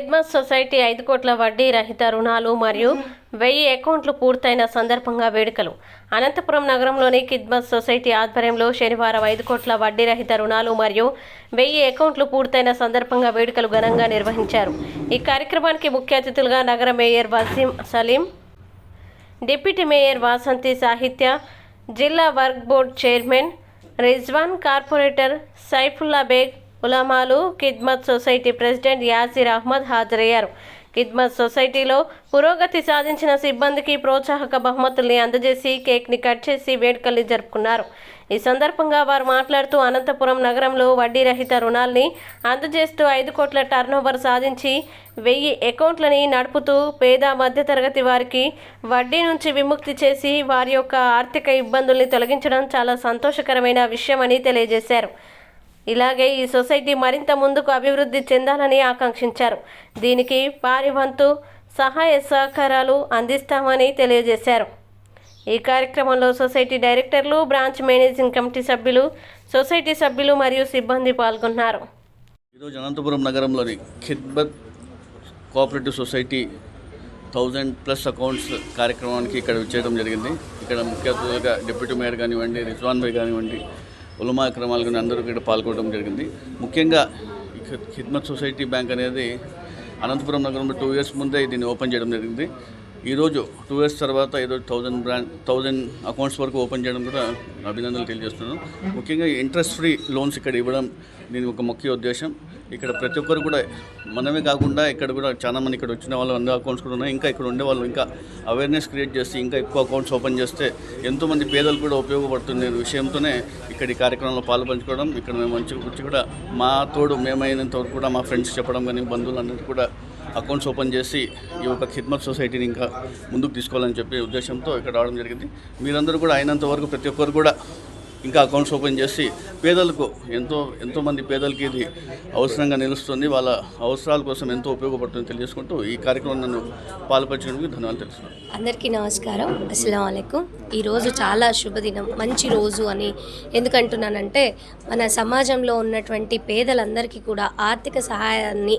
కిడ్మత్ society ఐదు కోట్ల వడ్డీ రహిత రుణాలు మరియు వెయ్యి అకౌంట్లు పూర్తయిన సందర్భంగా వేడుకలు. అనంతపురం నగరంలోని కిద్మస్ సొసైటీ ఆధ్వర్యంలో శనివారం ఐదు కోట్ల వడ్డీ రహిత రుణాలు మరియు వెయ్యి అకౌంట్లు పూర్తయిన సందర్భంగా వేడుకలు ఘనంగా నిర్వహించారు. ఈ కార్యక్రమానికి ముఖ్య అతిథులుగా నగర mayor Waseem Saleem deputy mayor Vasanthi Sahitya జిల్లా work board chairman Rizwan corporator Saifulla Baig ఉలమాలు Khidmat society president Yasir Ahmed హాజరయ్యారు. కిద్మత్ సొసైటీలో పురోగతి సాధించిన సిబ్బందికి ప్రోత్సాహక బహుమతుల్ని అందజేసి కేక్ని కట్ చేసి వేడుకల్ని జరుపుకున్నారు. ఈ సందర్భంగా వారు మాట్లాడుతూ అనంతపురం నగరంలో వడ్డీ రహిత రుణాల్ని అందజేస్తూ ఐదు కోట్ల టర్నోవర్ సాధించి వెయ్యి అకౌంట్లని నడుపుతూ పేద మధ్యతరగతి వారికి వడ్డీ నుంచి విముక్తి చేసి వారి యొక్క ఆర్థిక ఇబ్బందుల్ని తొలగించడం చాలా సంతోషకరమైన విషయమని తెలియజేశారు. ఇలాగే ఈ సొసైటీ మరింత ముందుకు అభివృద్ధి చెందాలని ఆకాంక్షించారు. దీనికి వారి వంతు సహాయ సహకారాలు అందిస్తామని తెలియజేశారు. ఈ కార్యక్రమంలో సొసైటీ డైరెక్టర్లు బ్రాంచ్ మేనేజింగ్ కమిటీ సభ్యులు సొసైటీ సభ్యులు మరియు సిబ్బంది పాల్గొన్నారు. ఈరోజు అనంతపురం నగరంలోని Khidmat cooperative society thousand plus accounts కార్యక్రమానికి ఇక్కడ చేయడం జరిగింది. ఇక్కడ ముఖ్య అతిథులుగా డిప్యూటీ మేయర్ కానివ్వండి రిజ్వాన్ భాయ్ కానివ్వండి ఉలమా క్రమాలు కానీ అందరూ ఇక్కడ పాల్గొనడం జరిగింది. ముఖ్యంగా ఖిద్మత్ సొసైటీ బ్యాంక్ అనేది అనంతపురం నగరంలో టూ ఇయర్స్ ముందే దీన్ని ఓపెన్ చేయడం జరిగింది. ఈరోజు టూ ఇయర్స్ తర్వాత ఈరోజు థౌజండ్ బ్రాండ్ థౌజండ్ అకౌంట్స్ వరకు ఓపెన్ చేయడం కూడా అభినందనలు తెలియజేస్తున్నాను. ముఖ్యంగా ఇంట్రెస్ట్ ఫ్రీ లోన్స్ ఇక్కడ ఇవ్వడం దీని ఒక ముఖ్య ఉద్దేశం. ఇక్కడ ప్రతి ఒక్కరు కూడా మనమే కాకుండా ఇక్కడ కూడా చాలా మంది ఇక్కడ వచ్చిన వాళ్ళు అందరూ అకౌంట్స్ కూడా ఉన్నాయి. ఇంకా ఇక్కడ ఉండే వాళ్ళు ఇంకా అవేర్నెస్ క్రియేట్ చేసి ఇంకా ఎక్కువ అకౌంట్స్ ఓపెన్ చేస్తే ఎంతోమంది పేదలు కూడా ఉపయోగపడుతుంది విషయంతోనే ఇక్కడ ఈ కార్యక్రమంలో పాల్పంచుకోవడం. ఇక్కడ మేము మంచిగా వచ్చి కూడా మా తోడు మేమైనంత వరకు కూడా మా ఫ్రెండ్స్ చెప్పడం కానీ బంధువులందరికీ కూడా అకౌంట్స్ ఓపెన్ చేసి ఈ యొక్క ఖిద్మత్ సొసైటీని ఇంకా ముందుకు తీసుకోవాలని చెప్పే ఉద్దేశంతో ఇక్కడ రావడం జరిగింది. మీరందరూ కూడా అయినంత వరకు ప్రతి ఒక్కరు కూడా ఇంకా అకౌంట్స్ ఓపెన్ చేసి పేదలకు ఎంతో ఎంతోమంది పేదలకి ఇది అవసరంగా నిలుస్తుంది. వాళ్ళ అవసరాల కోసం ఎంతో ఉపయోగపడుతుంది తెలియజేసుకుంటూ ఈ కార్యక్రమం నన్ను పాల్పంచడానికి ధన్యవాదాలు తెలుస్తున్నాను. అందరికీ నమస్కారం. అస్సలం అయికం ఈరోజు చాలా శుభదినం మంచి రోజు అని ఎందుకంటున్నానంటే మన సమాజంలో ఉన్నటువంటి పేదలందరికీ కూడా ఆర్థిక సహాయాన్ని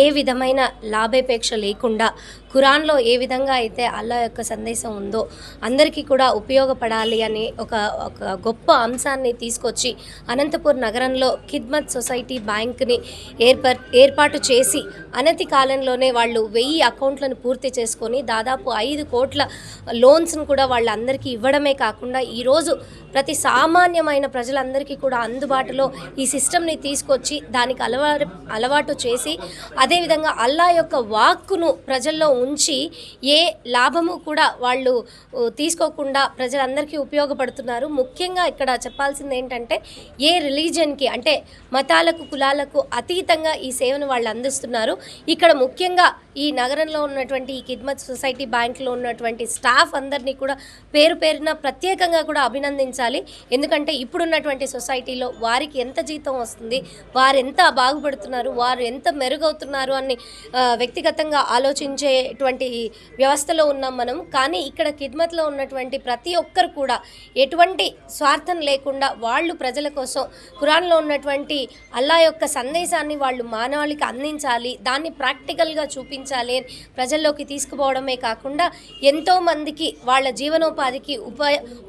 ఏ విధమైన లాభాపేక్ష లేకుండా ఖురాన్లో ఏ విధంగా అయితే అల్లా యొక్క సందేశం ఉందో అందరికీ కూడా ఉపయోగపడాలి అనే ఒక ఒక గొప్ప అంశాన్ని తీసుకొచ్చి అనంతపూర్ నగరంలో ఖిద్మత్ సొసైటీ బ్యాంక్ని ఏర్పర్ ఏర్పాటు చేసి అనతి కాలంలోనే వాళ్ళు వెయ్యి అకౌంట్లను పూర్తి చేసుకొని దాదాపు ఐదు కోట్ల లోన్స్ను కూడా వాళ్ళందరికీ ఇవ్వడమే కాకుండా ఈరోజు ప్రతి సామాన్యమైన ప్రజలందరికీ కూడా అందుబాటులో ఈ సిస్టమ్ని తీసుకొచ్చి దానికి అలవాటు అలవాటు చేసి అదేవిధంగా అల్లా యొక్క వాక్కును ప్రజల్లో ఉంచి ఏ లాభము కూడా వాళ్ళు తీసుకోకుండా ప్రజలందరికీ ఉపయోగపడుతున్నారు. ముఖ్యంగా ఇక్కడ చెప్పాల్సింది ఏంటంటే ఏ రిలీజన్కి అంటే మతాలకు కులాలకు అతీతంగా ఈ సేవను వాళ్ళు అందిస్తున్నారు. ఇక్కడ ముఖ్యంగా ఈ నగరంలో ఉన్నటువంటి ఈ కిద్మత్ సొసైటీ బ్యాంక్లో ఉన్నటువంటి స్టాఫ్ అందరినీ కూడా పేరు పేరున ప్రత్యేకంగా కూడా అభినందించాలి. ఎందుకంటే ఇప్పుడున్నటువంటి సొసైటీలో వారికి ఎంత జీతం వస్తుంది వారు ఎంత బాగుపడుతున్నారు వారు ఎంత మెరుగవుతున్నారు అని వ్యక్తిగతంగా ఆలోచించేటువంటి వ్యవస్థలో ఉన్నాం మనం. కానీ ఇక్కడ కిద్మత్లో ఉన్నటువంటి ప్రతి ఒక్కరు కూడా ఎటువంటి స్వార్థం లేకుండా వాళ్ళు ప్రజల కోసం ఖురాన్లో ఉన్నటువంటి అల్లా యొక్క సందేశాన్ని వాళ్ళు మానవాళికి అందించాలి. దాన్ని ప్రాక్టికల్గా చూపించాలి. అని ప్రజల్లోకి తీసుకుపోవడమే కాకుండా ఎంతోమందికి వాళ్ళ జీవనోపాధికి ఉప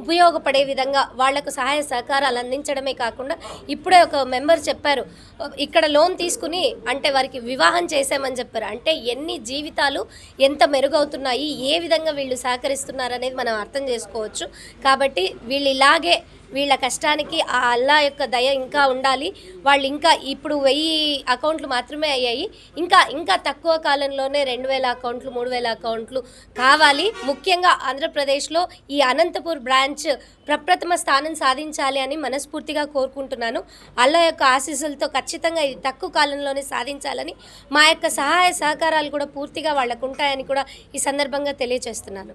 ఉపయోగపడే విధంగా వాళ్ళకు సహాయ సహకారాలు అందించడమే కాకుండా ఇప్పుడే ఒక మెంబర్ చెప్పారు ఇక్కడ లోన్ తీసుకుని అంటే వారికి వివాహం చేసామని చెప్పారు. అంటే ఎన్ని జీవితాలు ఎంత మెరుగవుతున్నాయి ఏ విధంగా వీళ్ళు సహకరిస్తున్నారు అనేది మనం అర్థం చేసుకోవచ్చు. కాబట్టి వీళ్ళు ఇలాగే వీళ్ళ కష్టానికి ఆ అల్లా యొక్క దయ ఇంకా ఉండాలి. వాళ్ళు ఇంకా ఇప్పుడు వెయ్యి అకౌంట్లు మాత్రమే అయ్యాయి. ఇంకా ఇంకా తక్కువ కాలంలోనే రెండు వేల అకౌంట్లు మూడు వేల అకౌంట్లు కావాలి. ముఖ్యంగా ఆంధ్రప్రదేశ్లో ఈ అనంతపూర్ బ్రాంచ్ ప్రప్రథమ స్థానం సాధించాలి అని మనస్ఫూర్తిగా కోరుకుంటున్నాను. అల్లా యొక్క ఆశీస్సులతో ఖచ్చితంగా ఇది తక్కువ కాలంలోనే సాధించాలని మా యొక్క సహాయ సహకారాలు కూడా పూర్తిగా వాళ్ళకు ఉంటాయని కూడా ఈ సందర్భంగా తెలియజేస్తున్నాను.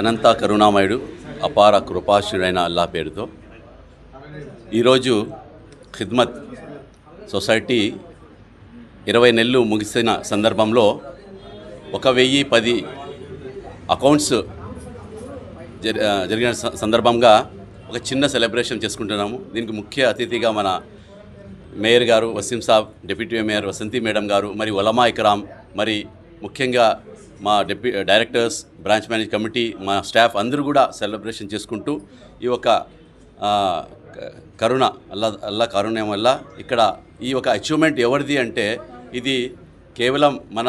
అనంత కరుణామయుడు అపార కృపాశుడైన అల్లా పేరుతో. ఈరోజు ఖిద్మత్ సొసైటీ ఇరవై నెలలు ముగిసిన సందర్భంలో ఒక వెయ్యి పది అకౌంట్స్ జరి జరిగిన స- సందర్భంగా ఒక చిన్న సెలబ్రేషన్ చేసుకుంటున్నాము. దీనికి ముఖ్య అతిథిగా మన మేయర్ గారు Waseem sahab deputy mayor Vasanthi madam గారు మరి ఒలమా ఇక్రామ్ మరి ముఖ్యంగా మా డెప్యూ డైరెక్టర్స్ బ్రాంచ్ మేనేజ్ కమిటీ మా స్టాఫ్ అందరూ కూడా సెలబ్రేషన్ చేసుకుంటూ ఈ యొక్క కరుణ అల్లా అల్లా కరుణ వల్ల ఇక్కడ ఈ ఒక అచీవ్మెంట్ ఎవరిది అంటే ఇది కేవలం మన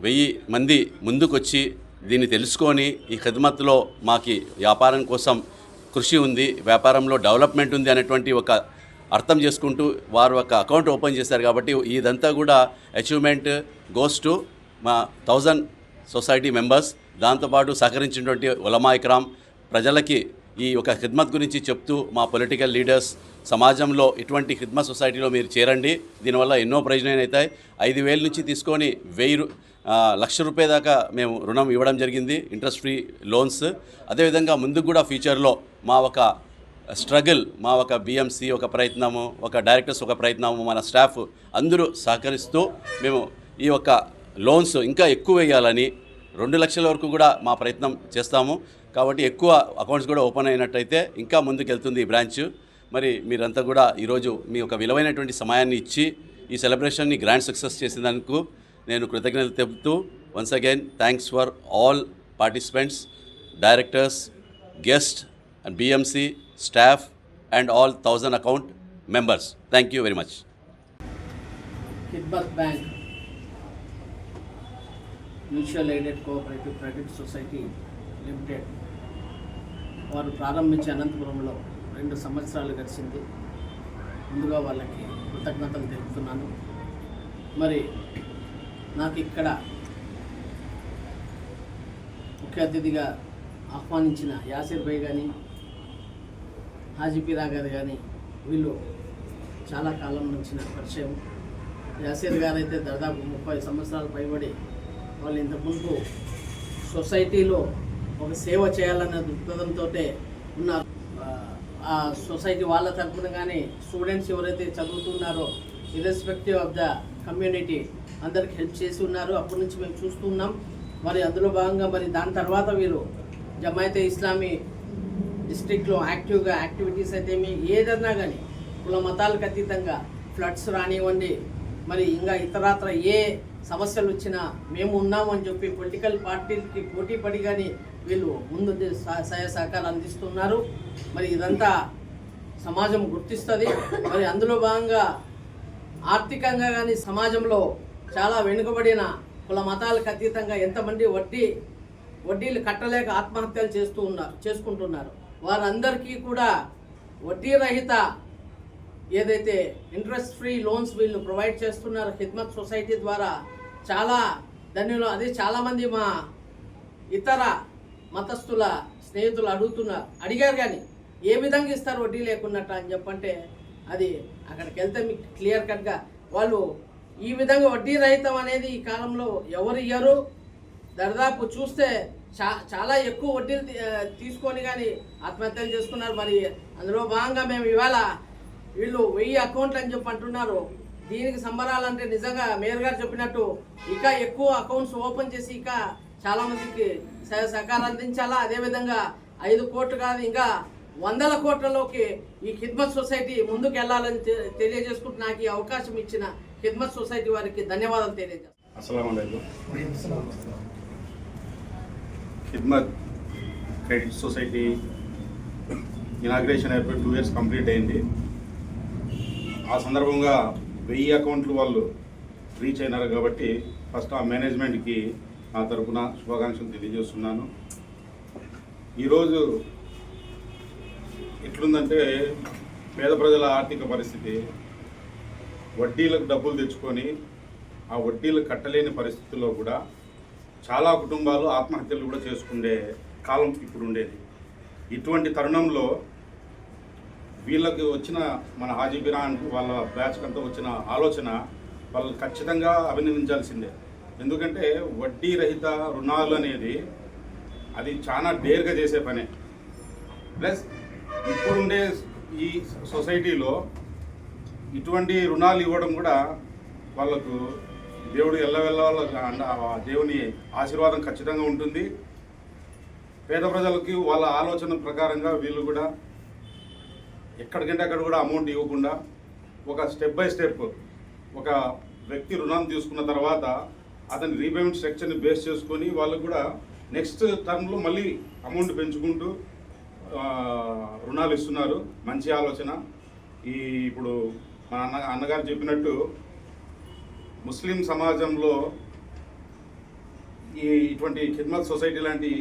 వెయ్యి మంది ముందుకొచ్చి దీన్ని తెలుసుకొని ఈ ఖిద్మత్లో మాకి వ్యాపారం కోసం కృషి ఉంది వ్యాపారంలో డెవలప్మెంట్ ఉంది అనేటువంటి ఒక అర్థం చేసుకుంటూ వారు ఒక అకౌంట్ ఓపెన్ చేశారు కాబట్టి ఇదంతా కూడా అచీవ్మెంట్ గోస్ టు మా థౌజండ్ సొసైటీ మెంబర్స్ దాంతోపాటు సహకరించినటువంటి ఉలమా ఇక్రామ్ ప్రజలకి ఈ యొక్క ఖిద్మత్ గురించి చెప్తూ మా పొలిటికల్ లీడర్స్ సమాజంలో ఇటువంటి ఖిద్మత్ సొసైటీలో మీరు చేరండి. దీనివల్ల ఎన్నో ప్రయోజనాలు అవుతాయి. ఐదు వేల నుంచి తీసుకొని వెయ్యి లక్ష రూపాయ దాకా మేము రుణం ఇవ్వడం జరిగింది. Interest free loans. అదేవిధంగా ముందుకు కూడా ఫ్యూచర్లో మా ఒక స్ట్రగుల్ మా ఒక బిఎంసి ఒక ప్రయత్నము ఒక డైరెక్టర్స్ ఒక ప్రయత్నము మన స్టాఫ్ అందరూ సహకరిస్తూ మేము ఈ యొక్క లోన్స్ ఇంకా ఎక్కువ వేయాలని రెండు లక్షల వరకు కూడా మా ప్రయత్నం చేస్తాము కాబట్టి ఎక్కువ అకౌంట్స్ కూడా ఓపెన్ అయినట్టయితే ఇంకా ముందుకెళ్తుంది ఈ బ్రాంచ్ మరి మీరంతా కూడా ఈరోజు మీ ఒక విలువైనటువంటి సమయాన్ని ఇచ్చి ఈ సెలబ్రేషన్ని గ్రాండ్ సక్సెస్ చేసినందుకు నేను కృతజ్ఞతలు తెలుపుతూ once again thanks for all participants directors guest and BMC, staff, and all 1000 account members. Thank you very much. Khidmat bank mutual aided cooperative credit society limited వారు ప్రారంభించే అనంతపురంలో రెండు సంవత్సరాలు గడిచింది. ముందుగా వాళ్ళకి కృతజ్ఞతలు తెలుపుతున్నాను. మరి నాకు ఇక్కడ ముఖ్య అతిథిగా ఆహ్వానించిన యాసిర్ భాయ్ కానీ హాజీపీరా గారు కానీ వీళ్ళు చాలా కాలం నుంచి నాకు పరిచయం. యాసిర్ గారు అయితే దాదాపు ముప్పై సంవత్సరాలు పైబడి వాళ్ళు ఇంతకుముందు సొసైటీలో ఒక సేవ చేయాలన్న దృక్పథంతో ఉన్నారు. ఆ, సొసైటీ వాళ్ళ తరపున కానీ స్టూడెంట్స్ ఎవరైతే చదువుతున్నారో ఇర్రెస్పెక్టివ్ ఆఫ్ ద కమ్యూనిటీ అందరికి హెల్ప్ చేసి ఉన్నారు. అప్పటి నుంచి మేము చూస్తున్నాం మరి అందులో భాగంగా మరి దాని తర్వాత వీరు జమాయితే ఇస్లామీ డిస్ట్రిక్ట్లో యాక్టివ్గా యాక్టివిటీస్ అయితే మీ ఏదన్నా కానీ కుల మతాలకు అతీతంగా ఫ్లడ్స్ రానివ్వండి. మరి ఇంకా ఇతరాత్ర ఏ సమస్యలు వచ్చినా మేము ఉన్నామని చెప్పి పొలిటికల్ పార్టీలకి పోటీ పడి కానీ వీళ్ళు ముందు సహ- సహాయ సహకారాలు అందిస్తున్నారు. మరి ఇదంతా సమాజం గుర్తిస్తుంది. మరి అందులో భాగంగా ఆర్థికంగా కానీ సమాజంలో చాలా వెనుకబడిన కుల మతాలకు అతీతంగా ఎంతమంది వడ్డీ వడ్డీలు కట్టలేక ఆత్మహత్యలు చేస్తూ ఉన్నారు చేసుకుంటున్నారు. వారందరికీ కూడా వడ్డీ రహిత ఏదైతే ఇంట్రెస్ట్ ఫ్రీ లోన్స్ వీళ్ళు ప్రొవైడ్ చేస్తున్నారు హిద్మత్ సొసైటీ ద్వారా చాలా ధన్యులు. అది చాలామంది మా ఇతర మతస్థుల స్నేహితులు అడుగుతున్నారు. అడిగారు కానీ ఏ విధంగా ఇస్తారు వడ్డీ లేకున్నట్టు అని చెప్పంటే అది అక్కడికి వెళ్తే మీకు క్లియర్ కట్గా వాళ్ళు ఈ విధంగా వడ్డీ రహితం అనేది ఈ కాలంలో ఎవరు ఇయ్యరు. దరిదాపు చూస్తే చా చాలా ఎక్కువ వడ్డీలు తీసుకొని కానీ ఆత్మహత్యలు చేసుకున్నారు. మరి అందులో భాగంగా మేము ఇవాళ వీళ్ళు వెయ్యి అకౌంట్లు అని చెప్పి అంటున్నారు. దీనికి సంబరాలంటే నిజంగా మేయర్ గారు చెప్పినట్టు ఇంకా ఎక్కువ అకౌంట్స్ ఓపెన్ చేసి ఇంకా చాలా మందికి సహ- సహకారం అందించాలా? అదేవిధంగా ఐదు కోట్లు కాదు ఇంకా వందల కోట్లలోకి ఈ ఖిద్మత్ సొసైటీ ముందుకు వెళ్ళాలని తెలియజేసుకుంటూ నాకు ఈ అవకాశం ఇచ్చిన ఖిద్మత్ సొసైటీ వారికి ధన్యవాదాలు తెలియజేస్తాను. ఖిద్మత్ క్రెడిట్ సొసైటీ ఇనాగ్రేషన్ అయిపోయి టూ ఇయర్స్ కంప్లీట్ అయింది. ఆ సందర్భంగా వెయ్యి అకౌంట్లు వాళ్ళు రీచ్ అయినారు కాబట్టి ఫస్ట్ ఆ మేనేజ్మెంట్కి నా తరపున శుభాకాంక్షలు తెలియజేస్తున్నాను. ఈరోజు ఎట్లుందంటే పేద ప్రజల ఆర్థిక పరిస్థితి వడ్డీలకు డబ్బులు తెచ్చుకొని ఆ వడ్డీలు కట్టలేని పరిస్థితుల్లో కూడా చాలా కుటుంబాలు ఆత్మహత్యలు కూడా చేసుకునే కాలం ఇప్పుడు ఉండేది ఇటువంటి తరుణంలో వీళ్ళకి వచ్చిన మన హాజీ బిరాన్ వాళ్ళ బ్యాచ్ కంతా వచ్చిన ఆలోచన వాళ్ళు ఖచ్చితంగా అభినందించాల్సిందే. ఎందుకంటే వడ్డీ రహిత రుణాలు అనేది అది చాలా డేర్గా చేసే పనే. ప్లస్ ఇప్పుడుండే ఈ సొసైటీలో ఇటువంటి రుణాలు ఇవ్వడం కూడా వాళ్ళకు దేవుడు ఎల్లవెల్ల వాళ్ళకి దేవుని ఆశీర్వాదం ఖచ్చితంగా ఉంటుంది. పేద ప్రజలకి వాళ్ళ ఆలోచన ప్రకారంగా వీళ్ళు కూడా ఎక్కడికంటే అక్కడ కూడా అమౌంట్ ఇవ్వకుండా ఒక స్టెప్ బై స్టెప్ ఒక వ్యక్తి రుణం తీసుకున్న తర్వాత అతని రీపేమెంట్ స్ట్రక్చర్ని బేస్ చేసుకొని వాళ్ళకు కూడా నెక్స్ట్ టర్మ్లో మళ్ళీ అమౌంట్ పెంచుకుంటూ రుణాలు ఇస్తున్నారు. మంచి ఆలోచన. ఈ ఇప్పుడు మా అన్న అన్నగారు చెప్పినట్టు ముస్లిం సమాజంలో ఈ ఇటువంటి ఖిద్మత్ సొసైటీ లాంటి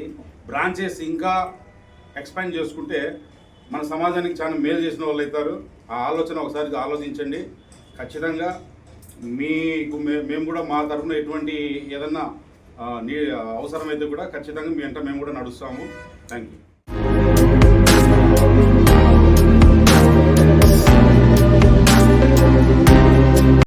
బ్రాంచెస్ ఇంకా ఎక్స్పాండ్ చేసుకుంటే మన సమాజానికి చాలా మేలు చేసిన వాళ్ళు అవుతారు. ఆ ఆలోచన ఒకసారి ఆలోచించండి. ఖచ్చితంగా మీకు మే- మేము కూడా మా తరఫున ఎటువంటి ఏదన్నా నీ అవసరమైతే కూడా ఖచ్చితంగా మీ వెంట మేము కూడా నడుస్తాము. Thank you